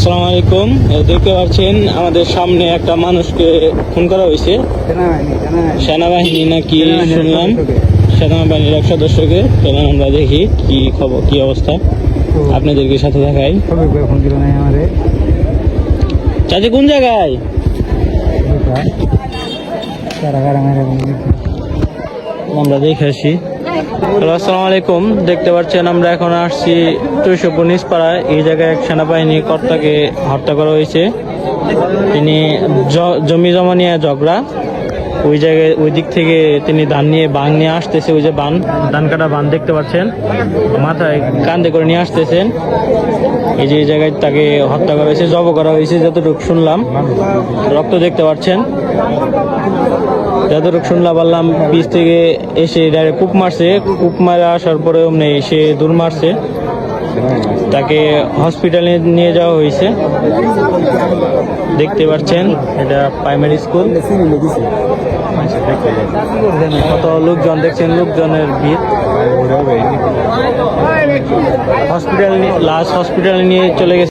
আসসালামু আলাইকুম। দেখতে পাচ্ছেন আমাদের সামনে একটা মানুষকে খুন করা হয়েছে। সেনাবাহিনী নাকি শুনলাম? সেনাবাহিনীর এক সদস্যকে। চলেন আমরা দেখি কি খবর কি অবস্থা। আপনাদেরকে সাথে দেখাই। চাচি কোন জায়গায়? আমরা দেখে আসি। হ্যালো, আসসালামু আলাইকুম। দেখতে পাচ্ছেন, আমরা এখন আসছি চৈশপুর নিসপাড়ায় এই জায়গায় এক সেনাবাহিনী কর্তাকে হত্যা করা হয়েছে। তিনি জমি জমা নিয়ে ঝগড়া। ওই জায়গায়, ওই দিক থেকে তিনি ধান নিয়ে বান নিয়ে আসতেছে, ওই যে বান ধান কাটা বান দেখতে পাচ্ছেন। মাথায় কান্দে করে নিয়ে আসতেছেন। এই যে জায়গায় তাকে হত্যা করা হয়েছে জব করা হয়েছে, যতটুকু শুনলাম। রক্ত দেখতে পাচ্ছেন। যতটুকু শুনলাম পারলাম বীজ থেকে এসে ডাইরেক্ট কূপ মারছে। কূপ মারে আসার পরে অমনি সে দূর মারছে। তাকে হসপিটালে নিয়ে যাওয়া হয়েছে। দেখতে পাচ্ছেন এটা প্রাইমারি স্কুল কত লোকজন দেখছেন? লোকজনের ভিড়। হসপিটাল লাস্ট হসপিটাল নিয়ে চলে গেছে।